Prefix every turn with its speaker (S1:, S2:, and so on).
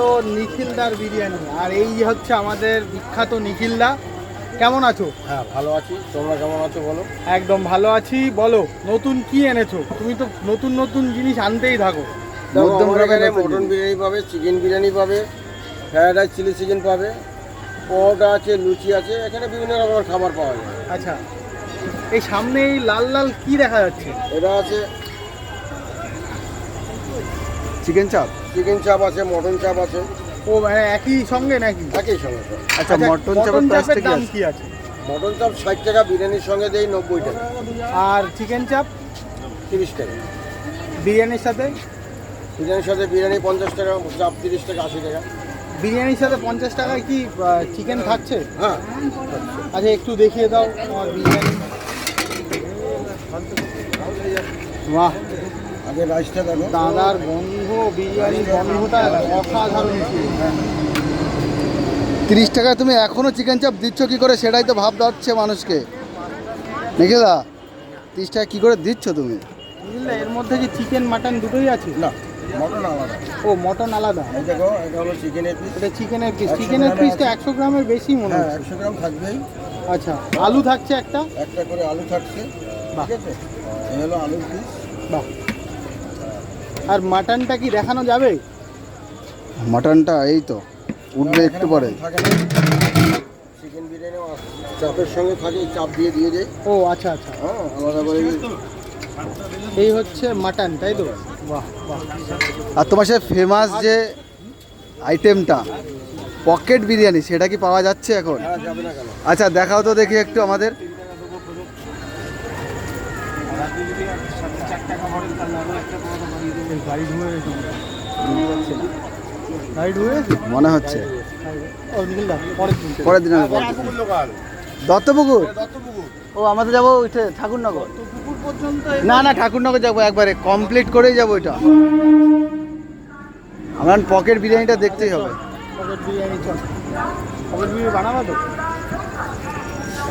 S1: তো নিখিলদার বিরিয়ানি। আর এই হচ্ছে আমাদের বিখ্যাত নিখিলদা কেমন আছো?
S2: হ্যাঁ ভালো আছি। তোমরা কেমন আছো বলো?
S1: একদম ভালো আছি। বলো নতুন কি এনেছো? তুমি তো নতুন নতুন জিনিস আনতেই থাকো।
S2: মটন বিরিয়ানি পাবে চিকেন বিরিয়ানি পাবে ফ্রায়েড রাইস চিলি চিকেন পাবে পরোটা আছে লুচি আছে এখানে বিভিন্ন রকমের খাবার পাওয়া যায়।
S1: আচ্ছা এই সামনে এই লাল লাল কি দেখা যাচ্ছে?
S2: এটা আছে
S3: চিকেন চাপ
S2: চিকেন চাপ আছে মটন চাপ আছে।
S1: ও মানে একই সঙ্গে নাকি?
S2: একই সঙ্গে
S3: আচ্ছা মটন চাপের প্রাইসটা
S1: দাম কি আছে?
S2: মটন চাপ ষাট টাকা বিরিয়ানির সঙ্গে দেই নব্বই টাকা।
S1: আর চিকেন চাপ
S2: তিরিশ টাকা।
S1: বিরিয়ানির সাথে?
S2: বিরিয়ানির সাথে বিরিয়ানি পঞ্চাশ টাকা চাপ তিরিশ টাকা আশি টাকা।
S1: বিরিয়ানির সাথে পঞ্চাশ টাকায় কি চিকেন থাকছে
S2: হ্যাঁ।
S1: আচ্ছা একটু দেখিয়ে দাও আমার বিরিয়ানি। বাহ।
S2: আগে রাইসটা দেখো।
S1: দাদার গন্ধ বিরিয়ানি গন্ধটা অসাধারণ
S3: তিরিশ টাকায় তুমি এখনও চিকেন চাপ দিচ্ছ কি করে? সেটাই তো ভাবতে হচ্ছে মানুষকে। নিখিলদা তিরিশ টাকা কি করে দিচ্ছ তুমি?
S1: বুঝলে এর মধ্যে কি চিকেন মাটন দুটোই আছে?
S2: না মটন আলাদা।
S1: ও মটন আলাদা?
S2: এই দেখো এটা হলো চিকেনের পিস
S1: এটা চিকেনের পিস চিকেনের পিসটা একশো গ্রামের বেশি মনে
S2: হ্যাঁ
S1: হচ্ছে।
S2: একশো গ্রাম থাকবেই।
S1: আচ্ছা আলু থাকছে একটা?
S2: একটা করে আলু থাকছে। ঠিক আছে? এই হলো আলুর পিস
S1: বাহ। আর মাটনটা কি দেখানো যাবে?
S3: মাটনটা এই তো উঠবে একটু পরে।
S2: চিকেন বিরিয়ানি চাপের সঙ্গে থাকে চাপ দিয়ে দিয়ে দেয়
S1: ও আচ্ছা আচ্ছা।
S2: হ্যাঁ আলাদা করে
S1: এই হচ্ছে মাটন তাই তো? বাহ বাহ।
S3: আর তোমার সে ফেমাস যে আইটেমটা পকেট বিরিয়ানি সেটা কি পাওয়া যাচ্ছে এখন?
S2: হ্যাঁ যাবে না কেন?
S3: আচ্ছা দেখাও তো দেখি একটু আমাদের। মনে হচ্ছে।
S1: পরের দিন।
S3: পরের দিন দত্তপুকুর। ও আমাদের যাব ওইটা ঠাকুরনগর। না না ঠাকুরনগর যাব একবারে। কমপ্লিট করেই যাব এটা আমার পকেট বিরিয়ানিটা দেখতেই হবে।
S1: পকেট বিরিয়ানি চল। পকেট বিরিয়ানি বানাবো তো?